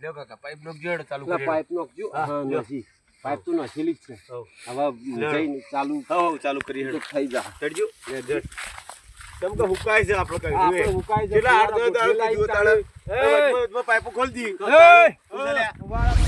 લ્યો કાકા પાઇપ નો જેડ ચાલુ કરી પાઇપ નો જો હા. નથી. પાઇપ તો નાખેલી જ છે. હવ. જઈને ચાલુ હવ ચાલુ કરી હેડો. થઈ જા. ચડજો? કેમ કે હુકાય છે આપણો કઈ આપણે હુકાય છે જશે, આડો તો આડો જો તાળે. તાળું ખોલ દી. હે હું એ અમાર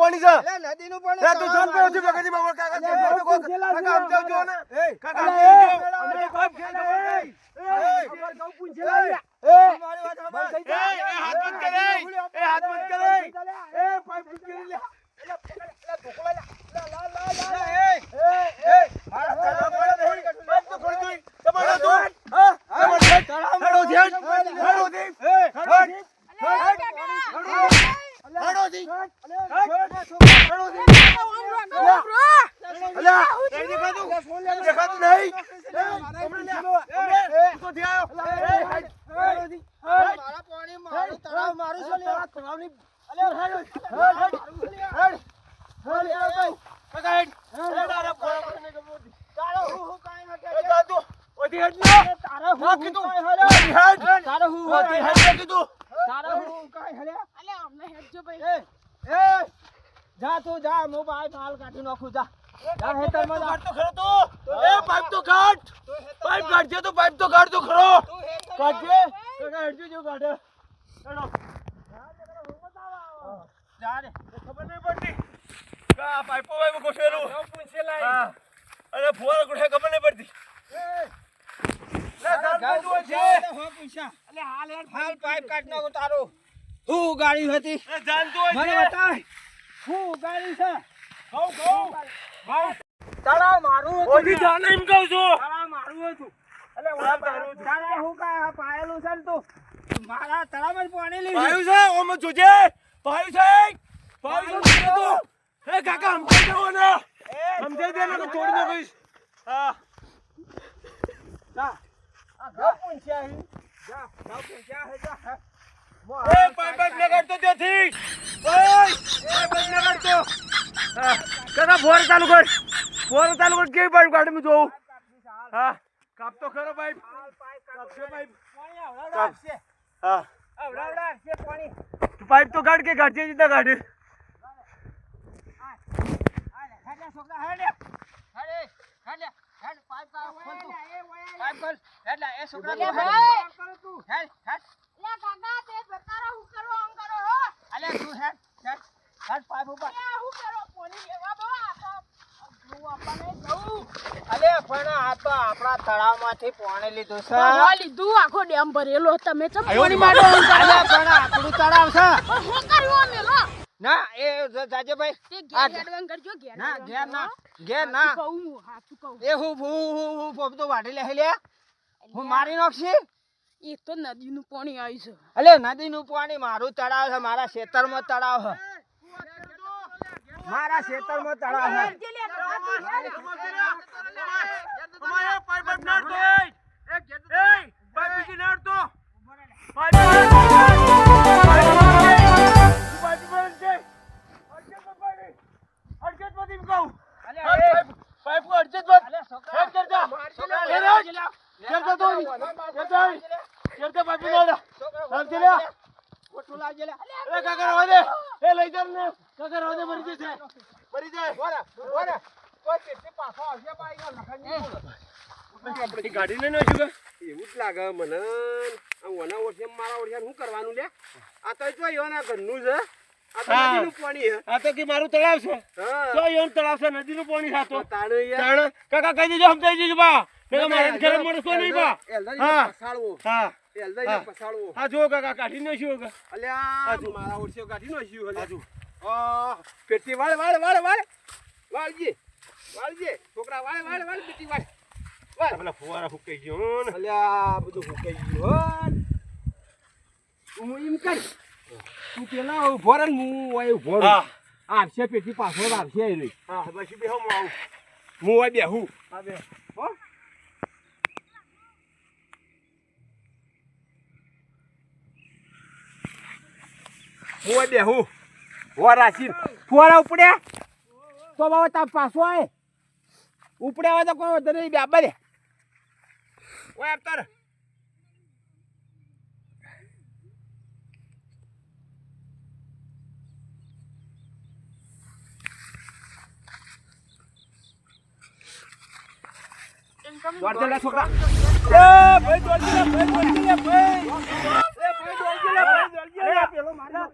પાણી છે અલે નદીનું પાણી અરે તું જાણ પડ્યો છે બગાજી બાબા કાકા અલ્યા કાકા ઘઉં પૂંછેલા છે. કાકા સમજાવજો ને કાકા અલ્યા એ. સમજાવજો. અમે પાઇપ ખેંચો, એ. અમારે ઘઉં પૂંછેલા ઈ. મારી વાત બંધ સાંભળ. થઈ જા. એ, એ હાથ બંધ કરે. એ હાથ બંધ કરે. એ પાઇપ પૂંછેલી લે. અલે એ એ, એ. મારા તળાવ પડે નહીં. પાઇપ તો ખોલી દોઈ. તમારો તું. હા, તમારો છે. હેડો છે. હેડો છે. હેડો છે. હેડો છે. અલ્યા, નહીં દેખાતું? નહીં? મારા પાણી મારું તળાવ મારું છે તળાવની. જા તું. ઓયથી હેડ ને. તારો હું હા, હું કીધું. કાંઈ હલે. ઓયથી હેડ. તારો હું હું ઓયથી કાંઈ હેડ ને કીધું. તારો હું હું કાંઈ હલે. ભાઈ. એ એ. જા તું જા. હું બાય માલ કાઢી નાખું. જા. પાઇપ તો કાઢ. પાઇપ કાઢજે તો પાઇપ તો કાઢ તો ખરો. કાઢજે. કાકા જો કાઢે. હેડો. જા રે ખબર નહીં પડતી. કે પાઇપો વાઇપો ગોઠવેલું. હા. અને ફુવારો ગોઠવે ખબર નહીં પડતી. હો પૈસા અલે હાલ હેડ હાલ પાઇપ કાઢી નાખું તારું હું ગાડી હતી એ જાણતું હોય મને. બતાય હું ગાડી છે કહું. મારું હતું ઓયથી જાને એમ કહું છું. તારા મારું હતું. અલે, ઓલા તારું તારા હું કા પાયેલું છે ને તું. મારા તળામાં જ પાણી લઈ ભાયું છે ઓમ જોજે. ભાયું છે ભાઈ છે તું. એ કાકા સમજાઈ દો ને. સમજે દે ને તો તોડી નાખીશ. હા. જા. આ ઘર પૂંછ્યા હી. જા ઘર પૂંછ્યા હે જા. હે. એ પાઇપ પાઇપ લગાડતો તેથી ઓય હા કાકા ફોર ચાલુ કર. ફોર ચાલુ કર કેવી પાઇપ કાઢે મેં જોઉં? હા. કાપતો ખરો પાઇપ કાપશે પાઇપ. હા. પાઇપ તો કાઢ કે કાઢજે જીતા કાઢે હાલે હેડે છોકરા પણ આ તો આપણા તળાવમાંથી પાણી લીધું છે. લીધું આખો ડેમ ભરેલો તમે તો પોણી આપણું તળાવ છે. પણ હું કર્યું અમે ના એ જાજે ભાઈ. આ ઘેર કરજો ઘેર ના હેડવાન ના કરજો. ના. કહું હાચું કહું. એ હું હું હું હું પોપ તો વાઢી લે. લે હું મારી નાખશી? એક તો નદીનું પાણી આવ્યું છે. અલે નદીનું પાણી મારું તળાવ છે મારા ખેતરમાં તળાવ છે. મારા ખેતરમાં તળાવ છે. દીમ કહું. અલે પાઇપ કો અડજે તો હેડ હેડ હેડ. કરતા તો કરતા કરતા પાઇપ નાડા સમજી લે ખોટું લાગે લે એ કાકા રવા દે. એ લઈ જા ને. કાકા રવા દે મરી જશે મરી જાય. બોરા બોરા કોઈ કેટલી પાછો આવશે ગયો લખન આપણી ગાડી ને એવું જ લાગે મને. આ ઓના વર્ષે મારા વર્ષે શું કરવાનું લે? આ તો જોયો એવાના ઘરનું છે. આ તો હા. નદીનું પાણી છે. આ તો કે મારું તળાવ છે. તો યોન તળાવ છે નદીનું પાણી ખાતો તાણે યાર. તાણ. કાકા કહી દેજો સમજાઈ દેજો બા. મારે ઘરે મળશો નહીં બા. હા. હા. હા. જો કાકા કાઢી નાખ્યું અલ્યા મારા વર્ષે કાઢી નાખ્યું અલ્યા. પેટી વાળ વાળ વાળ વાળ. વાળજે. વાળજે. છોકરા વાળ વાળ વાળ પેટી વાળ. વાળ. પેલા ફુવારા ફૂકાઈ ગયો અલ્યા બધું ફૂંકાઈ ગયું હું એમ કર. તું પેલા ઊભો ને હું અહીં ઊભો રહું. આવશે પેટી પાછળ આવશે એ રહી હા પછી બે હું આવું. હું હોય બેહું હા. બે. હો. હું હોય બેહું હો. રાશી ઉપડ્યા તો બાબા તાર પાછો આય. ઉપડ્યા હોય તો કોઈ વધુ નહીં બે ઓય આપતર દોડજે લે છોકરા. એ ભાઈ દોડજે લે ભાઈ દોડજે લે ભાઈ. એ ભાઈ દોડજે લે ભાઈ દોડજે. લે પેલો મારા